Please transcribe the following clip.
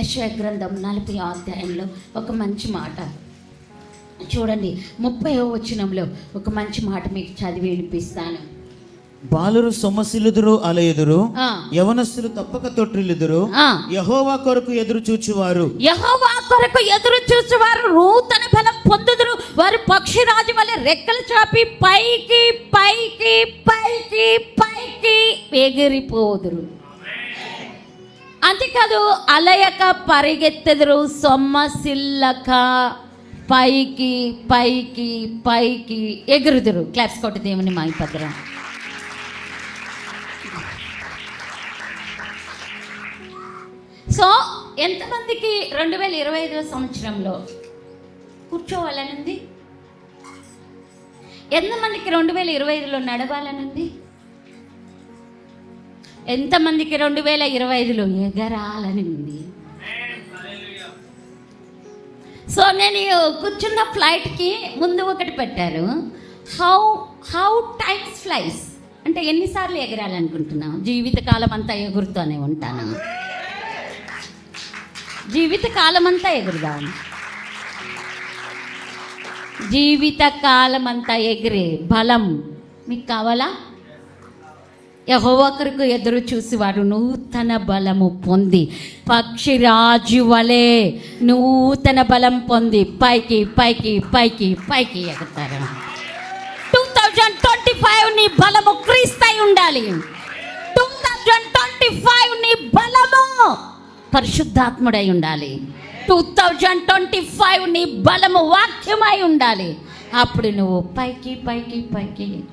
యశ్వ గ్రంథం నలభై అధ్యాయంలో ఒక మంచి మాట. చూడండి ముప్పై వచనంలో ఒక మంచి మాట మీకు చదివి వినిపిస్తాను. బాలురు సొమ్మసిల్లుదురు అలయుదురు ఆ, యవనస్తులు తప్పక తొట్టిల్లుదురు ఆ. యహోవా కొరకు ఎదురు చూచువారు. యెహోవా కొరకు ఎదురు చూసేవారు నూతన బలం పొందుదురు. వారు పక్షిరాజు వల్ల రెక్కలు చాపి పైకి పైకి పైకి పైకి ఎగిరిపోదురు. అంతేకాదు అలయక పరిగెత్తెదురు సొమ్మసిల్లక పైకి పైకి పైకి ఎగురుదురు. క్లాప్స్ కొట్టి దేవుని ఇద్దరు సో ఎంతమందికి రెండు వేల ఇరవై ఐదవ సంవత్సరంలో కూర్చోవాలనుంది? ఎంతమందికి రెండు వేల ఇరవై ఐదులో నడవాలనుంది? ఎంతమందికి రెండు వేల ఇరవై ఐదులో ఎగరాలని ఉంది? సో నేను కూర్చున్న ఫ్లైట్కి ముందు ఒకటి పెట్టారు. హౌ హౌ టైమ్స్ ఫ్లైస్ అంటే ఎన్నిసార్లు ఎగరాలనుకుంటున్నావు? జీవితకాలం అంతా ఎగురుతూనే ఉంటాను? జీవితకాలం అంతా ఎగురుదాం. జీవితకాలం అంతా ఎగిరే బలం. మీకు కావాలా? యహోవకరకు ఎదురు చూసి నూతన బలము పొంది పక్షిరాజు వలె నూతన బలం పొంది పైకి పైకి పైకి పైకి ఎగుతారు. టూ థౌజండ్ ట్వంటీ ఫైవ్ నీ బలము క్రీస్తై ఉండాలి. టూ థౌజండ్ ట్వంటీ ఫైవ్ నీ బలము పరిశుద్ధాత్ముడై ఉండాలి. టూ థౌజండ్ ట్వంటీ ఫైవ్ నీ బలము వాక్యమై ఉండాలి. అప్పుడు నువ్వు పైకి పైకి పైకి